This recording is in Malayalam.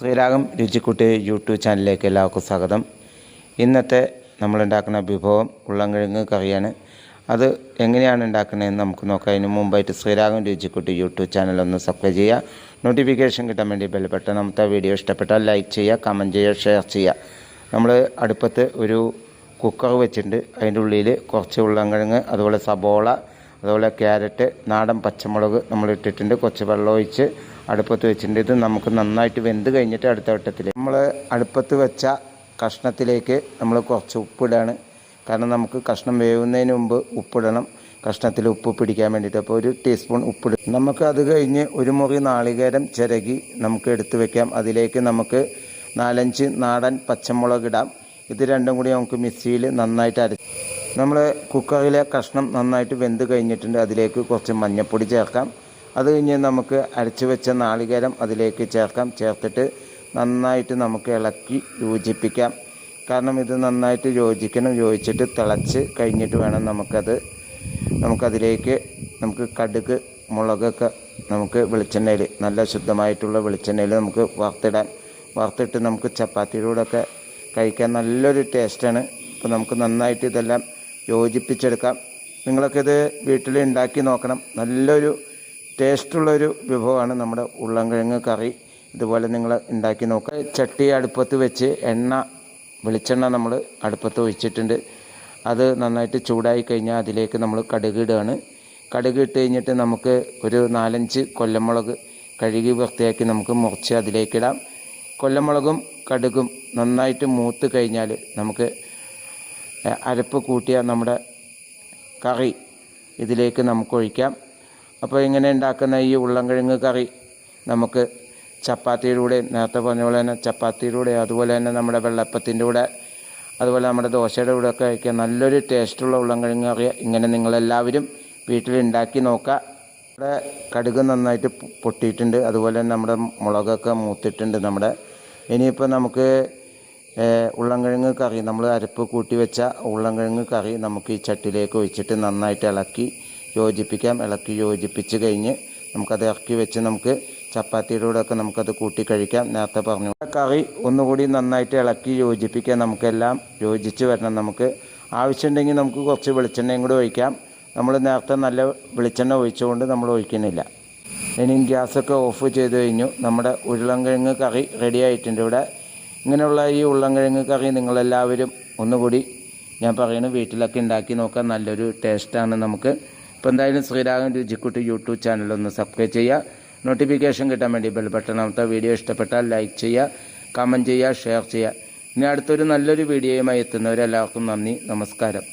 ശ്രീരാഗം രുചിക്കുട്ടി യൂട്യൂബ് ചാനലിലേക്ക് എല്ലാവർക്കും സ്വാഗതം. ഇന്നത്തെ നമ്മളുണ്ടാക്കുന്ന വിഭവം ഉള്ളംകിഴങ്ങ് കറിയാണ്. അത് എങ്ങനെയാണ് ഉണ്ടാക്കുന്നതെന്ന് നമുക്ക് നോക്കാം. അതിന് മുമ്പായിട്ട് ശ്രീരാഗം രുചിക്കുട്ടി യൂട്യൂബ് ചാനൽ ഒന്ന് സബ്സ്ക്രൈബ് ചെയ്യുക. നോട്ടിഫിക്കേഷൻ കിട്ടാൻ വേണ്ടി ബെൽ നമുക്ക് വീഡിയോ ഇഷ്ടപ്പെട്ടാൽ ലൈക്ക് ചെയ്യുക കമന്റ് ചെയ്യുക ഷെയർ ചെയ്യുക. നമ്മൾ അടുപ്പത്ത് ഒരു കുക്കർ വെച്ചിട്ടുണ്ട്. അതിന്റെ ഉള്ളിൽ കുറച്ച് ഉള്ളംകിഴങ്ങ് അതുപോലെ സബോള അതുപോലെ ക്യാരറ്റ് നാടൻ പച്ചമുളക് നമ്മൾ ഇട്ടിട്ടുണ്ട്. കുറച്ച് വെള്ളം ഒഴിച്ച് അടുപ്പത്ത് വെച്ചിട്ടുണ്ട്. ഇത് നമുക്ക് നന്നായിട്ട് വെന്ത് കഴിഞ്ഞിട്ട് അടുത്ത വട്ടത്തിൽ. നമ്മൾ അടുപ്പത്ത് വെച്ച കഷ്ണത്തിലേക്ക് നമ്മൾ കുറച്ച് ഉപ്പിടാണ് കാരണം നമുക്ക് കഷ്ണം വേവുന്നതിന് മുമ്പ് ഉപ്പിടണം കഷ്ണത്തിൽ ഉപ്പ് പിടിക്കാൻ വേണ്ടിയിട്ട്. അപ്പോൾ ഒരു ടീസ്പൂൺ ഉപ്പിടും നമുക്ക് അത് കഴിഞ്ഞ് ഒരു മുറി നാളികേരം ചിരകി നമുക്ക് എടുത്തു വെക്കാം. അതിലേക്ക് നമുക്ക് നാലഞ്ച് നാടൻ പച്ചമുളക് ഇടാം. ഇത് രണ്ടും കൂടി നമുക്ക് മിക്സിയിൽ നന്നായിട്ട് അരച്ച് നമ്മൾ കുക്കറിലെ കഷ്ണം നന്നായിട്ട് വെന്ത് കഴിഞ്ഞിട്ടുണ്ട്. അതിലേക്ക് കുറച്ച് മഞ്ഞൾപ്പൊടി ചേർക്കാം. അത് കഴിഞ്ഞ് നമുക്ക് അരച്ചു വെച്ച നാളികേരം അതിലേക്ക് ചേർക്കാം. ചേർത്തിട്ട് നന്നായിട്ട് നമുക്ക് ഇളക്കി യോജിപ്പിക്കാം. കാരണം ഇത് നന്നായിട്ട് യോജിക്കണം യോജിച്ചിട്ട് തിളച്ച് കഴിഞ്ഞിട്ട് വേണം നമുക്കത് നമുക്കതിലേക്ക് നമുക്ക് കടുക് മുളകൊക്കെ നമുക്ക് വെളിച്ചെണ്ണയിൽ നല്ല ശുദ്ധമായിട്ടുള്ള വെളിച്ചെണ്ണയിൽ നമുക്ക് വറുത്തിടാൻ വറുത്തിട്ട് നമുക്ക് ചപ്പാത്തിയിലൂടെയൊക്കെ കഴിക്കാൻ നല്ലൊരു ടേസ്റ്റാണ്. അപ്പോൾ നമുക്ക് നന്നായിട്ട് ഇതെല്ലാം യോജിപ്പിച്ചെടുക്കാം. നിങ്ങളൊക്കെ ഇത് വീട്ടിൽ ഉണ്ടാക്കി നോക്കണം. നല്ലൊരു ടേസ്റ്റുള്ളൊരു വിഭവമാണ് നമ്മുടെ ഉരുളൻകിഴങ്ങ് കറി. ഇതുപോലെ നിങ്ങൾ ഉണ്ടാക്കി നോക്കുക ചട്ടി അടുപ്പത്ത് വെച്ച് എണ്ണ വെളിച്ചെണ്ണ നമ്മൾ അടുപ്പത്ത് ഒഴിച്ചിട്ടുണ്ട്. അത് നന്നായിട്ട് ചൂടായി കഴിഞ്ഞാൽ അതിലേക്ക് നമ്മൾ കടുക് ഇടുകയാണ് കടുക് ഇട്ട് കഴിഞ്ഞിട്ട് നമുക്ക് ഒരു നാലഞ്ച് കൊല്ലമുളക് കഴുകി വൃത്തിയാക്കി നമുക്ക് മുറിച്ച് അതിലേക്കിടാം കൊല്ലമുളകും കടുകും നന്നായിട്ട് മൂത്ത് കഴിഞ്ഞാൽ നമുക്ക് അരപ്പ് കൂട്ടിയ നമ്മുടെ കറി ഇതിലേക്ക് നമുക്ക് ഒഴിക്കാം. അപ്പോൾ ഇങ്ങനെ ഉണ്ടാക്കുന്ന ഈ ഉരുളൻകിഴങ്ങ് കറി നമുക്ക് ചപ്പാത്തിയിലൂടെ നേരത്തെ പറഞ്ഞ പോലെ തന്നെ ചപ്പാത്തിയിലൂടെ അതുപോലെ തന്നെ നമ്മുടെ വെള്ളപ്പത്തിന്റെ കൂടെ അതുപോലെ നമ്മുടെ ദോശയുടെ കൂടെ ഒക്കെ കഴിക്കാൻ നല്ലൊരു ടേസ്റ്റുള്ള ഉരുളൻകിഴങ്ങ് കറി ഇങ്ങനെ നിങ്ങളെല്ലാവരും വീട്ടിൽ ഉണ്ടാക്കി നോക്കുക. ഇവിടെ കടുക് നന്നായിട്ട് പൊട്ടിയിട്ടുണ്ട്. അതുപോലെ തന്നെ നമ്മുടെ മുളകൊക്കെ മൂത്തിട്ടുണ്ട് നമ്മുടെ. ഇനിയിപ്പോൾ നമുക്ക് ഉള്ളം ഉരുളൻകിഴങ്ങ് കറി നമ്മൾ അരപ്പ് കൂട്ടി വെച്ച ഉരുളൻകിഴങ്ങ് കറി നമുക്ക് ഈ ചട്ടിലേക്ക് ഒഴിച്ചിട്ട് നന്നായിട്ട് ഇളക്കി യോജിപ്പിക്കാം. ഇളക്കി യോജിപ്പിച്ച് കഴിഞ്ഞ് നമുക്കത് ഇറക്കി വെച്ച് നമുക്ക് ചപ്പാത്തിയുടെ കൂടെയൊക്കെ നമുക്കത് കൂട്ടി കഴിക്കാം. നേരത്തെ പറഞ്ഞു കറി ഒന്നുകൂടി നന്നായിട്ട് ഇളക്കി യോജിപ്പിക്കാൻ നമുക്കെല്ലാം യോജിച്ച് വരണം. നമുക്ക് ആവശ്യമുണ്ടെങ്കിൽ നമുക്ക് കുറച്ച് വെളിച്ചെണ്ണയും കൂടി ഒഴിക്കാം. നമ്മൾ നേരത്തെ നല്ല വെളിച്ചെണ്ണ ഒഴിച്ചുകൊണ്ട് നമ്മൾ ഒഴിക്കുന്നില്ല. ഇനി ഗ്യാസൊക്കെ ഓഫ് ചെയ്ത് കഴിഞ്ഞു. നമ്മുടെ ഉരുളൻകിഴങ്ങ് കറി റെഡി ആയിട്ടുണ്ട് ഇവിടെ. ഇങ്ങനെയുള്ള ഈ ഉരുളൻകിഴങ്ങ് കറി നിങ്ങളെല്ലാവരും ഒന്നുകൂടി ഞാൻ പറയുന്നത് വീട്ടിലൊക്കെ ഉണ്ടാക്കി നോക്കാൻ നല്ലൊരു ടേസ്റ്റാണ് നമുക്ക്. ഇപ്പോൾ എന്തായാലും ശ്രീരാഗൻ രുചിക്കുട്ടി യൂട്യൂബ് ചാനൽ ഒന്ന് സബ്സ്ക്രൈബ് ചെയ്യുക. നോട്ടിഫിക്കേഷൻ കിട്ടാൻ വേണ്ടി ബെൽ ബട്ടൺ അമർത്തുക. വീഡിയോ ഇഷ്ടപ്പെട്ടാൽ ലൈക്ക് ചെയ്യുക. കമന്റ് ചെയ്യുക ഷെയർ ചെയ്യുക. ഇനി അടുത്തൊരു നല്ലൊരു വീഡിയോയുമായി എത്തുന്നവരെല്ലാവർക്കും നന്ദി. നമസ്കാരം.